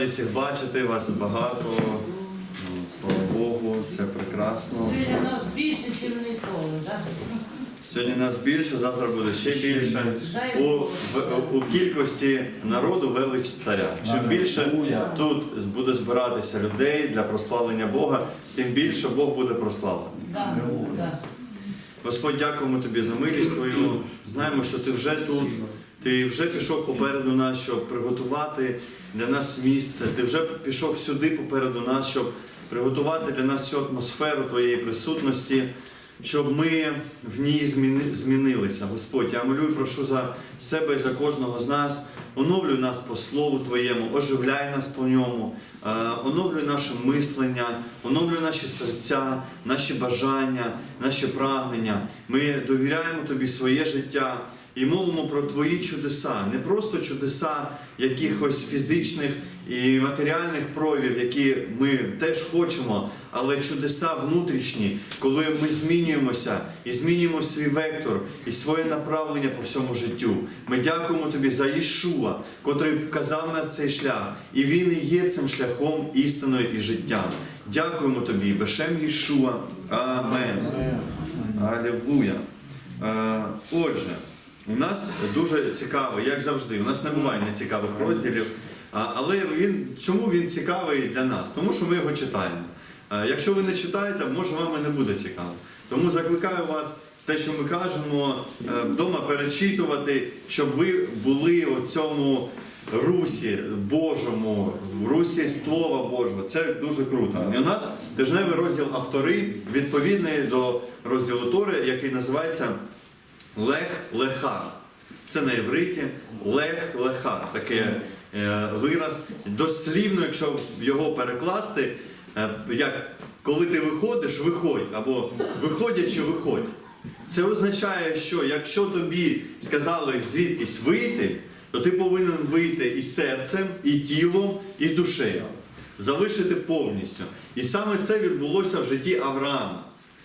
раді всіх бачити, вас багато. Ну, Слава Богу, це прекрасно. Сьогодні нас більше, ніж ніколи, так? Сьогодні нас більше, завтра буде ще більше. У, в, у кількості народу велич царя. Чим більше тут буде збиратися людей для прославлення Бога, тим більше Бог буде прославлений. Так, так. Господь, дякуємо тобі за милість твою. Знаємо, що ти вже тут. Ти вже пішов попереду нас, щоб приготувати для нас місце. Ти вже пішов сюди попереду нас, щоб приготувати для нас всю атмосферу твоєї присутності, щоб ми в ній змінилися. Господь, я молю і прошу за себе і за кожного з нас. Оновлюй нас по Слову Твоєму, оживляй нас по ньому, е, оновлюй наше мислення, оновлюй наші серця, наші бажання, наші прагнення. Ми довіряємо Тобі своє життя і молимо про Твої чудеса, не просто чудеса якихось фізичних і матеріальних проявів, які ми теж хочемо, але чудеса внутрішні, коли ми змінюємося і змінюємо свій вектор і своє направлення по всьому життю. Ми дякуємо тобі за Ішуа, котрий вказав на цей шлях, і він і є цим шляхом істиною і життям. Дякуємо тобі, Бешем Ішуа. Амен. Алілуя. Е, Отже, у нас дуже цікавий, як завжди, у нас не буває нецікавих розділів. Але він, чому він цікавий для нас? Тому що ми його читаємо. Якщо ви не читаєте, може вам і не буде цікаво. Тому закликаю вас те, що ми кажемо, е, вдома перечитувати, щоб ви були у цьому русі Божому, в русі Слова Божого. Це дуже круто. І у нас тижневий розділ автори відповідний до розділу Тори, який називається Лех Лехар. Це на євриті Лех Лехар. Такий е, вираз. Дослівно, якщо його перекласти, е, як коли ти виходиш, виходь, або виходячи, виходь. Це означає, що якщо тобі сказали звідкись вийти, то ти повинен вийти і серцем, і тілом, і душею. Залишити повністю. І саме це відбулося в житті Авраама,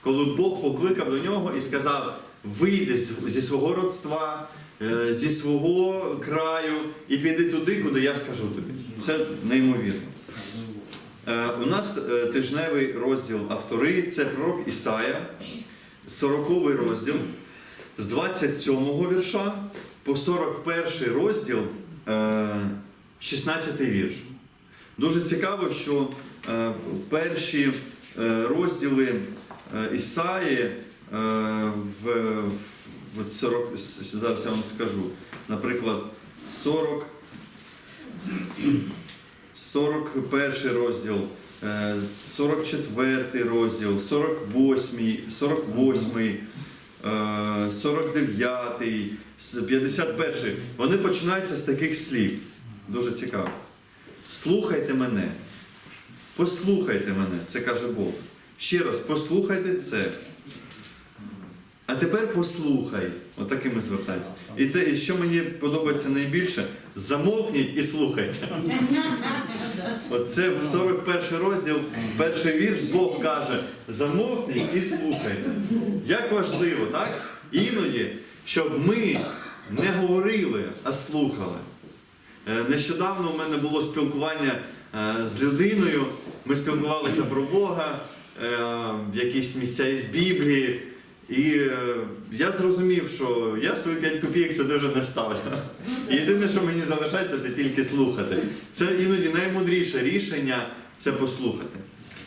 коли Бог покликав до нього і сказав: вийди зі свого родства, е, зі свого краю і піди туди, куди я скажу тобі. Це неймовірно. Е, У нас е, тижневий розділ автори це пророк Ісая, 40 розділ з 27 вірша по 41 розділ, е, 16 вірш. Дуже цікаво, що перші розділи Ісаї в, в 40, зараз я вам скажу, наприклад, 40, 41 розділ, е, 44 розділ, 48, 48, е, 49, с- 51. Вони починаються з таких слів. Дуже цікаво. Слухайте мене. Послухайте мене, це каже Бог. Ще раз, послухайте це. А тепер послухай. Отакими звертається. І те, і що мені подобається найбільше, замовкніть і слухайте. Оце в 41 розділ, перший вірш, Бог каже, замовкніть і слухайте. Як важливо, так? Іноді, щоб ми не говорили, а слухали. Е, Нещодавно у мене було спілкування е, з людиною. Ми спілкувалися про Бога, е, в якісь місця із Біблії. І е, я зрозумів, що я свої 5 копійок сюди вже не вставлю. Єдине, що мені залишається, це тільки слухати. Це іноді наймудріше рішення це послухати.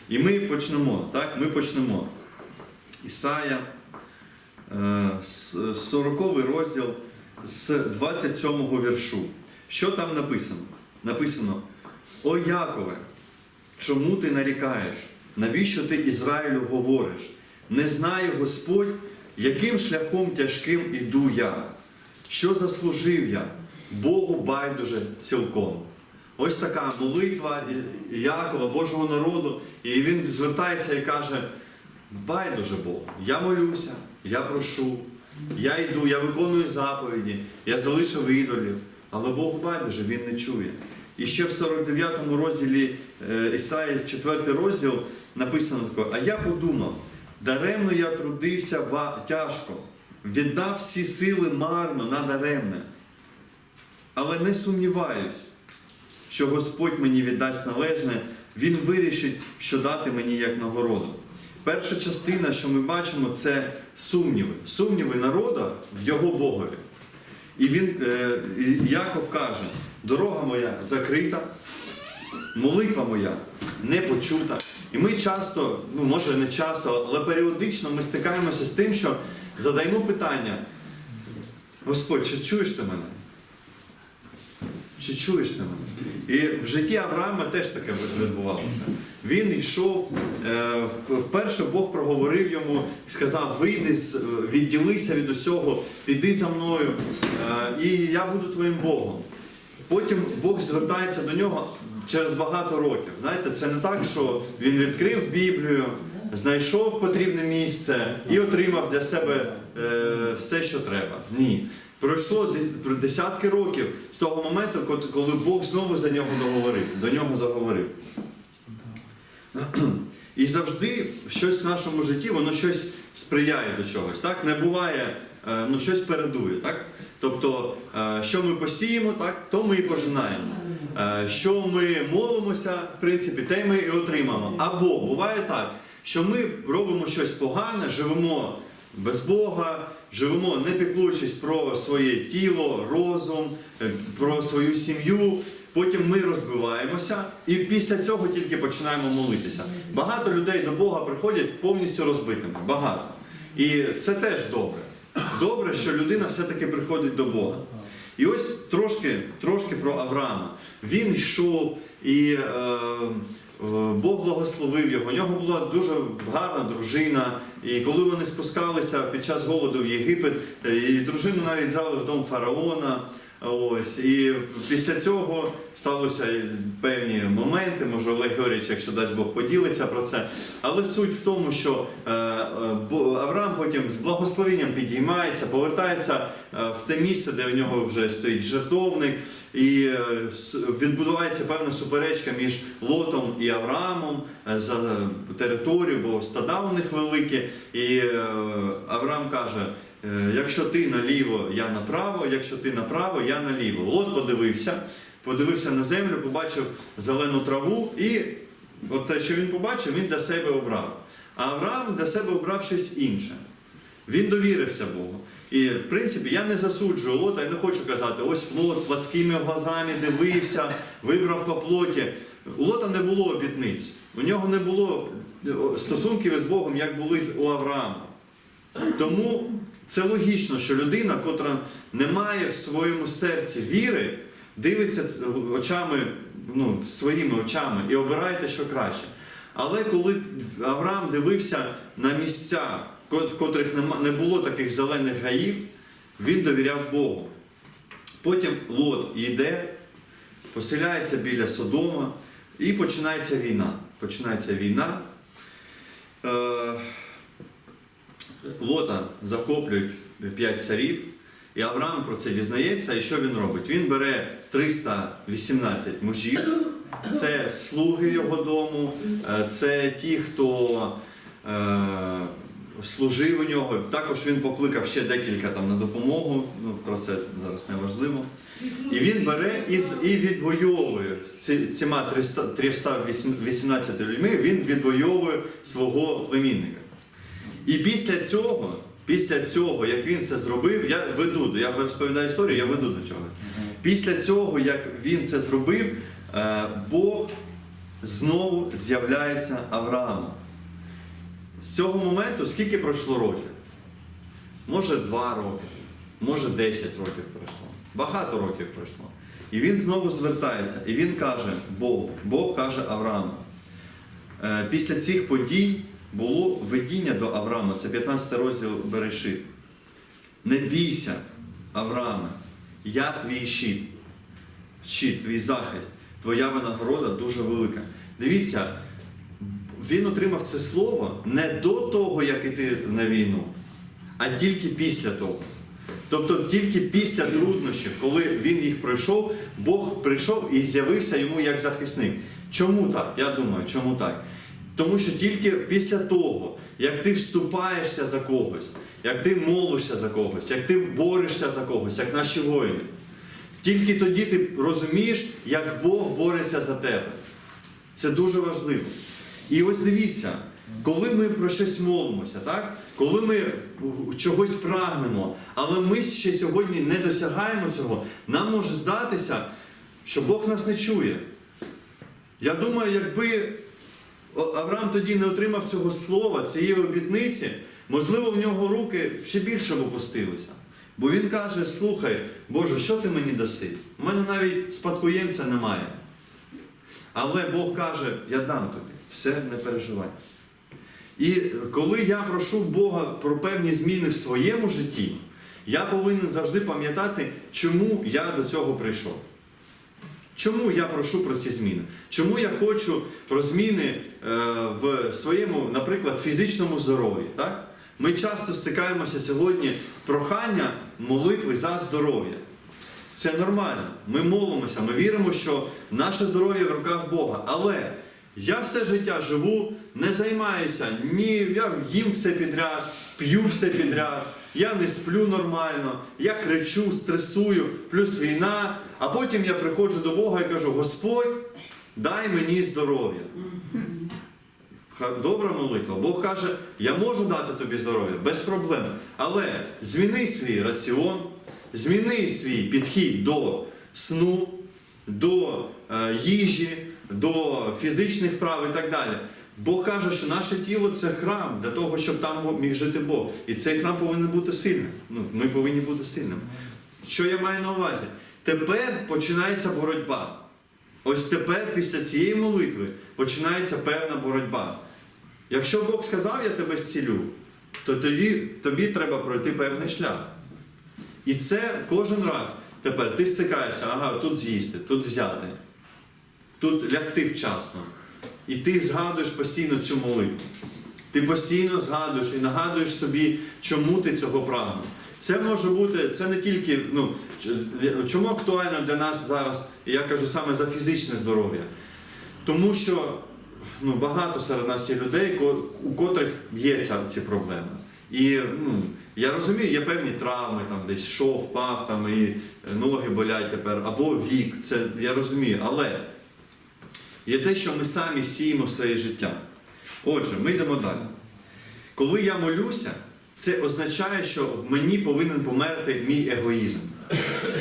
І ми почнемо, так? Ми почнемо. Ісая, е, 40 розділ з 27 віршу. Що там написано? Написано: О Якове, чому ти нарікаєш? Навіщо ти Ізраїлю говориш? Не знає Господь, яким шляхом тяжким іду я. Що заслужив я? Богу байдуже цілком. Ось така молитва Якова, Божого народу, і він звертається і каже: байдуже Богу, я молюся, я прошу, я йду, я виконую заповіді, я залишив ідолів, але Богу байдуже, він не чує. І ще в 49 розділі е, Ісаї, 4 розділ, написано таке, а я подумав, даремно я трудився тяжко, віддав всі сили марно на даремне. Але не сумніваюсь, що Господь мені віддасть належне, Він вирішить, що дати мені як нагороду. Перша частина, що ми бачимо, це сумніви. Сумніви народа в його Богові. І він, е, Яков каже: дорога моя закрита, молитва моя не почута. І ми часто, ну може не часто, але періодично ми стикаємося з тим, що задаємо питання: Господь, чи чуєш ти мене? Чи чуєш ти мене? І в житті Авраама теж таке відбувалося. Він йшов, е, вперше Бог проговорив йому, сказав: вийди, відділися від усього, піди за мною, е, і я буду твоїм Богом. Потім Бог звертається до нього через багато років. Знаєте, це не так, що він відкрив Біблію, знайшов потрібне місце і отримав для себе е, все, що треба. Ні. Пройшло десятки років з того моменту, коли Бог знову за нього договорив, до нього заговорив. І завжди щось в нашому житті, воно щось сприяє до чогось. Так? Не буває, е, ну щось передує. Так? Тобто, е, що ми посіємо, так, то ми і пожинаємо. Е, Що ми молимося, в принципі, те ми і отримаємо. Або буває так, що ми робимо щось погане, живемо без Бога, живемо не піклуючись про своє тіло, розум, е, про свою сім'ю. Потім ми розбиваємося і після цього тільки починаємо молитися. Багато людей до Бога приходять повністю розбитими. Багато. І це теж добре. Добре, що людина все-таки приходить до Бога. І ось трошки, трошки про Авраама. Він йшов і е, е, Бог благословив його. У нього була дуже гарна дружина. І коли вони спускалися під час голоду в Єгипет, е, і дружину навіть взяли в дом фараона. Ось і після цього сталося певні моменти. Може Олег Георгійович, якщо дасть Бог поділиться про це. Але суть в тому, що е, е, Авраам потім з благословенням підіймається, повертається е, в те місце, де в нього вже стоїть жертовник, і відбувається певна суперечка між Лотом і Авраамом за територію, бо стада у них великі. І Авраам каже. Е, Якщо ти наліво, я направо, якщо ти направо, я наліво. Лот подивився, подивився на землю, побачив зелену траву, і от те, що він побачив, він для себе обрав. А Авраам для себе обрав щось інше. Він довірився Богу. І в принципі я не засуджую Лота, я не хочу казати, ось Лот плацькими глазами дивився, вибрав по плоті. У Лота не було обітниць, у нього не було стосунків із Богом, як були у Авраама. Тому це логічно, що людина, котра не має в своєму серці віри, дивиться очами, ну, своїми очами і обирає те, що краще. Але коли Авраам дивився на місця, в котрих не було таких зелених гаїв, він довіряв Богу. Потім Лот йде, поселяється біля Содома і починається війна. Починається війна. Е, Лота захоплюють п'ять царів, і Авраам про це дізнається. І що він робить? Він бере 318 мужів, це слуги його дому, е, це ті, хто е, служив у нього. Також він покликав ще декілька там на допомогу. Ну, про це зараз не важливо. І він бере і, і відвоює цими 318 людьми, він відвоює свого племінника. І після цього, після цього, як він це зробив, я веду, я розповідаю історію, я веду до чого. Після цього, як він це зробив, е, Бог знову з'являється Аврааму. З цього моменту скільки пройшло років? Може 2 роки, може 10 років пройшло. Багато років пройшло. І він знову звертається, і він каже Богу, Бог каже Аврааму. Е, Після цих подій було видіння до Авраама, це 15 розділ Берешит. Не бійся, Аврааме, я твій щит, щит, твій захист, твоя винагорода дуже велика. Дивіться, він отримав це слово не до того, як іти на війну, а тільки після того. Тобто тільки після труднощів, коли він їх пройшов, Бог прийшов і з'явився йому як захисник. Чому так? Я думаю, чому так? Тому що тільки після того, як ти вступаєшся за когось, як ти молишся за когось, як ти борешся за когось, як наші воїни, Тільки тоді ти розумієш, як Бог бореться за тебе. Це дуже важливо. І ось дивіться, коли ми про щось молимося, так? коли ми чогось прагнемо, але ми ще сьогодні не досягаємо цього, нам може здатися, що Бог нас не чує. Я думаю, якби Авраам тоді не отримав цього слова, цієї обітниці, можливо, в нього руки ще більше б опустилися. Бо він каже: слухай, Боже, що ти мені даси? У мене навіть спадкоємця немає. Але Бог каже, я дам тобі, все не переживай. І коли я прошу Бога про певні зміни в своєму житті, я повинен завжди пам'ятати, чому я до цього прийшов. Чому я прошу про ці зміни? Чому я хочу про зміни е, в своєму, наприклад, фізичному здоров'ї? Так? Ми часто стикаємося сьогодні прохання молитви за здоров'я. Це нормально. Ми молимося, ми віримо, що наше здоров'я в руках Бога. Але я все життя живу, не займаюся ні, я їм все підряд, п'ю все підряд, я не сплю нормально, я кричу, стресую, плюс війна. А потім я приходжу до Бога і кажу: Господь, дай мені здоров'я. Добра молитва. Бог каже, я можу дати тобі здоров'я без проблем. Але зміни свій раціон, зміни свій підхід до сну, до е, їжі, до фізичних вправ і так далі. Бог каже, що наше тіло це храм для того, щоб там міг жити Бог. І цей храм повинен бути сильним. Ну, ми повинні бути сильними. Що я маю на увазі? Тепер починається боротьба. Ось тепер, після цієї молитви, починається певна боротьба. Якщо Бог сказав, я тебе зцілю, то тоді тобі треба пройти певний шлях. І це кожен раз. Тепер ти стикаєшся, ага, тут з'їсти, тут взяти, тут лягти вчасно. І ти згадуєш постійно цю молитву. Ти постійно згадуєш і нагадуєш собі, чому ти цього прагнув. Це може бути, це не тільки, ну, чому актуально для нас зараз, я кажу саме за фізичне здоров'я. Тому що ну, багато серед нас є людей, у котрих є ця, ці проблеми. І ну, я розумію, є певні травми, там десь що, впав, там, і ноги болять тепер, або вік, це я розумію. Але є те, що ми самі сіємо своє життя. Отже, ми йдемо далі. Коли я молюся, це означає, що в мені повинен померти мій егоїзм.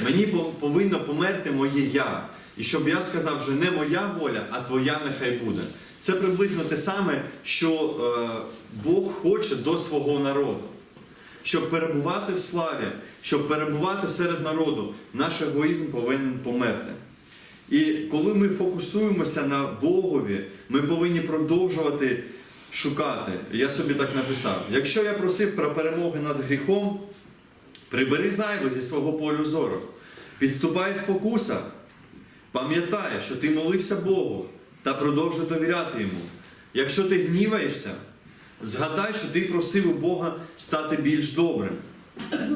Мені повинно померти моє я. І щоб я сказав, вже не моя воля, а твоя нехай буде. Це приблизно те саме, що е, Бог хоче до свого народу. Щоб перебувати в славі, щоб перебувати серед народу, наш егоїзм повинен померти. І коли ми фокусуємося на Богові, ми повинні продовжувати шукати. Я собі так написав: якщо я просив про перемоги над гріхом, прибери зайве зі свого полю зору, підступай спокуса, пам'ятай, що ти молився Богу та продовжуй довіряти йому. Якщо ти гніваєшся, згадай, що ти просив у Бога стати більш добрим.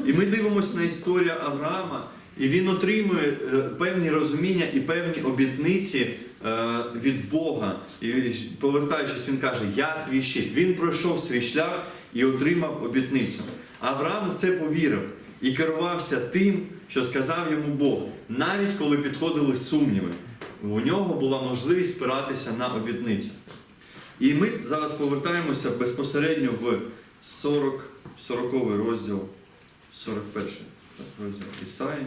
І ми дивимося на історію Авраама, і він отримує е, певні розуміння і певні обітниці е, від Бога. І повертаючись, він каже: Я твій щит. Він пройшов свій шлях і отримав обітницю. Авраам в це повірив і керувався тим, що сказав йому Бог, навіть коли підходили сумніви. У нього була можливість спиратися на обітницю. І ми зараз повертаємося безпосередньо в 40, 40 розділ, 41 розділ Ісаї.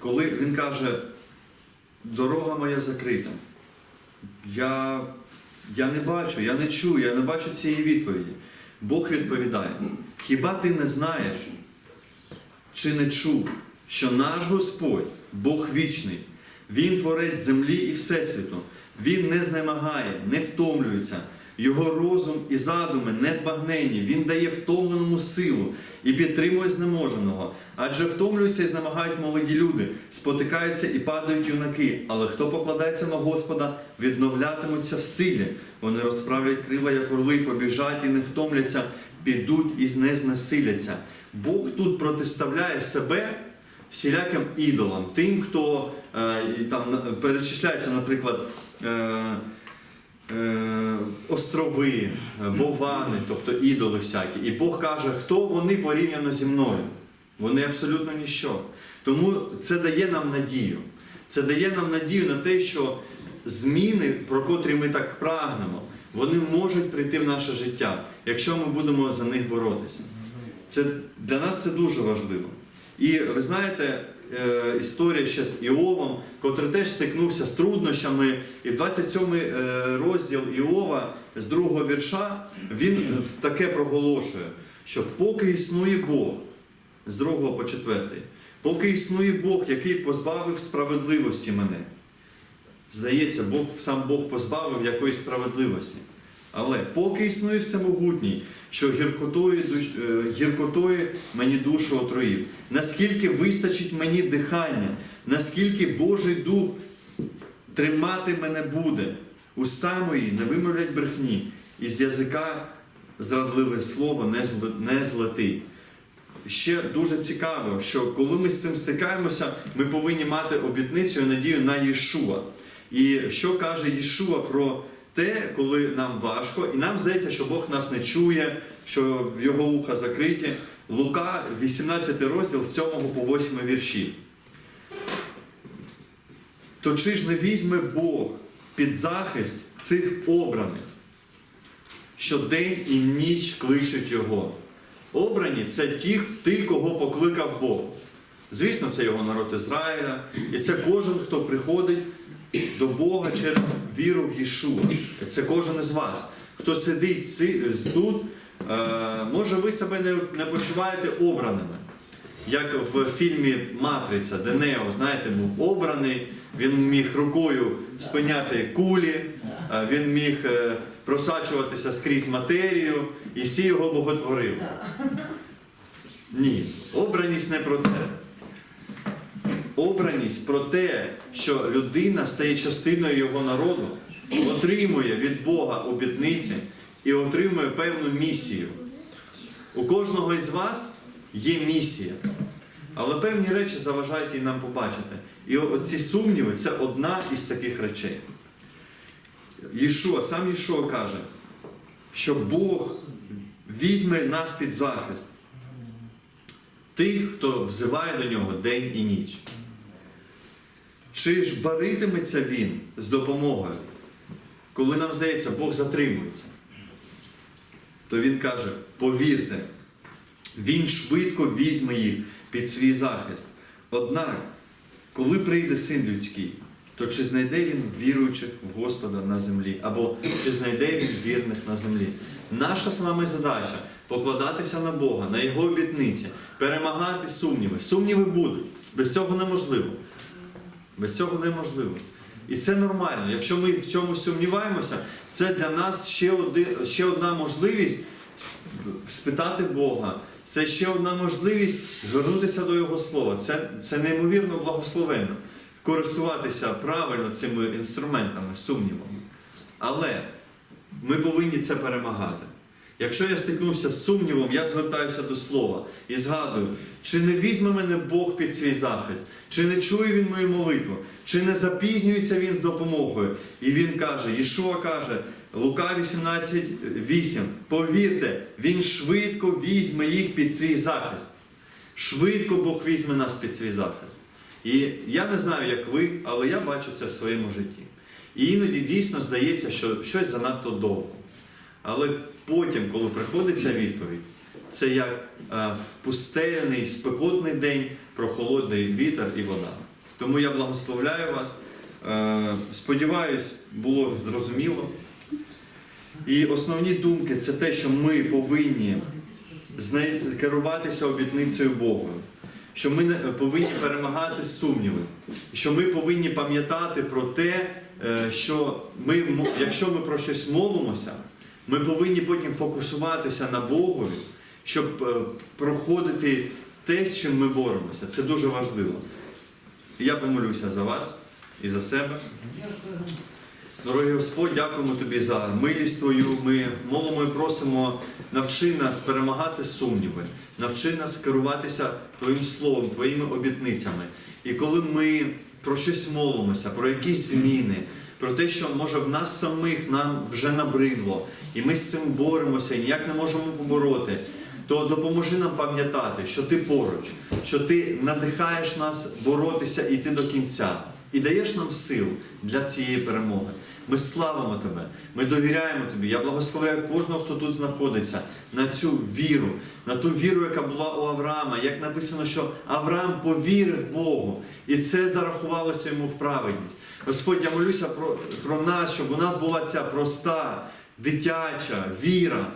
Коли він каже, дорога моя закрита, я, я не бачу, я не чую, я не бачу цієї відповіді. Бог відповідає: хіба ти не знаєш, чи не чув, що наш Господь, Бог вічний, Він творець землі і Всесвіту, Він не знемагає, не втомлюється, Його розум і задуми не збагнені, Він дає втомленому силу і підтримує знеможеного. Адже втомлюються і знемагають молоді люди, спотикаються і падають юнаки. Але хто покладається на Господа, відновлятимуться в силі. Вони розправлять крила, як орли, побіжать і не втомляться, підуть і не знесиляться. Бог тут протиставляє себе всіляким ідолам, тим, хто е, там перечисляється, наприклад, е, острови, е, бовани, тобто ідоли всякі. І Бог каже, хто вони порівняно зі мною. Вони абсолютно ніщо. Тому це дає нам надію. Це дає нам надію на те, що зміни, про котрі ми так прагнемо, вони можуть прийти в наше життя, якщо ми будемо за них боротися. Це, для нас це дуже важливо. І ви знаєте, е, історія ще з Іовом, котрий теж стикнувся з труднощами, і 27 е, розділ Іова з другого вірша він таке проголошує, що поки існує Бог, з другого по четвертий, поки існує Бог, який позбавив справедливості мене. Здається, Бог, сам Бог позбавив якоїсь справедливості. Але поки існує всемогутній, що гіркотою, е, гіркотою мені душу отруїв, наскільки вистачить мені дихання, наскільки Божий Дух тримати мене буде, уста мої не вимовлять брехні, і з язика зрадливе слово не, зл- не злети. Ще дуже цікаво, що коли ми з цим стикаємося, ми повинні мати обітницю і надію на Єшуа. І що каже Єшуа про те, коли нам важко, і нам здається, що Бог нас не чує, що в його вуха закриті. Лука, 18 розділ з 7 по 8 вірші. То чи ж не візьме Бог під захист цих обраних, що день і ніч кличуть Його? Обрані це ті, ті, кого покликав Бог. Звісно, це його народ Ізраїля. І це кожен, хто приходить до Бога через віру в Єшуа. Це кожен із вас. Хто сидить си- тут, е, може ви себе не, не почуваєте обраними. Як в фільмі Матриця, де Нео, знаєте, був обраний, він міг рукою спиняти кулі, е, він міг е, просачуватися скрізь матерію, і всі його боготворили. Ні, обраність не про це. Обраність про те, що людина стає частиною його народу, отримує від Бога обітниці і отримує певну місію. У кожного із вас є місія, але певні речі заважають її нам побачити. І оці сумніви це одна із таких речей. Єшуа, сам Єшуа каже, що Бог візьме нас під захист тих, хто взиває до нього день і ніч. Чи ж баритиметься він з допомогою, коли нам здається, Бог затримується? То він каже: повірте, він швидко візьме їх під свій захист. Однак, коли прийде син людський, то чи знайде він віруючих в Господа на землі, або чи знайде він вірних на землі? Наша з вами задача покладатися на Бога, на Його обітниці, перемагати сумніви. Сумніви будуть. Без цього неможливо. Без цього неможливо. І це нормально. Якщо ми в чомусь сумніваємося, це для нас ще, один, ще одна можливість спитати Бога. Це ще одна можливість звернутися до Його Слова. Це, це неймовірно благословенно. Користуватися правильно цими інструментами, сумнівами. Але ми повинні це перемагати. Якщо я стикнувся з сумнівом, я звертаюся до слова і згадую, чи не візьме мене Бог під свій захист, чи не чує він мою молитву, чи не запізнюється він з допомогою. І він каже, Ішуа каже, Лука 18:8, повірте, він швидко візьме їх під свій захист. Швидко Бог візьме нас під свій захист. І я не знаю, як ви, але я бачу це в своєму житті. І іноді дійсно здається, що щось занадто довго. Але потім, коли приходить ця відповідь, це як е, в пустельний, спекотний день прохолодний вітер і вода. Тому я благословляю вас. Е, Сподіваюсь, було зрозуміло. І основні думки це те, що ми повинні керуватися обітницею Бога, що ми повинні перемагати сумніви, що ми повинні пам'ятати про те, е, що ми, якщо ми про щось молимося, ми повинні потім фокусуватися на Богові, щоб е, проходити те, з чим ми боремося. Це дуже важливо. Я помолюся за вас і за себе. Дорогий Господь, дякуємо Тобі за милість Твою. Ми молимо і просимо, навчи нас перемагати сумніви, навчи нас керуватися Твоїм Словом, Твоїми обітницями. І коли ми про щось молимося, про якісь зміни, про те, що може в нас самих нам вже набридло, і ми з цим боремося, і ніяк не можемо побороти. То допоможи нам пам'ятати, що ти поруч, що ти надихаєш нас боротися і йти до кінця, і даєш нам сил для цієї перемоги. Ми славимо тебе, ми довіряємо тобі. Я благословляю кожного, хто тут знаходиться, на цю віру, на ту віру, яка була у Авраама. Як написано, що Авраам повірив Богу, і це зарахувалося йому в праведність. Господь, я молюся про, про нас, щоб у нас була ця проста, дитяча віра.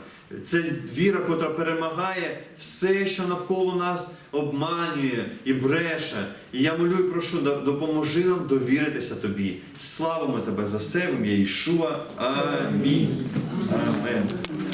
Це віра, котра перемагає все, що навколо нас обманює і бреше. І я молю і прошу, допоможи нам довіритися тобі. Славимо тебе за все в ім'я Ішуа. Амінь. Амен.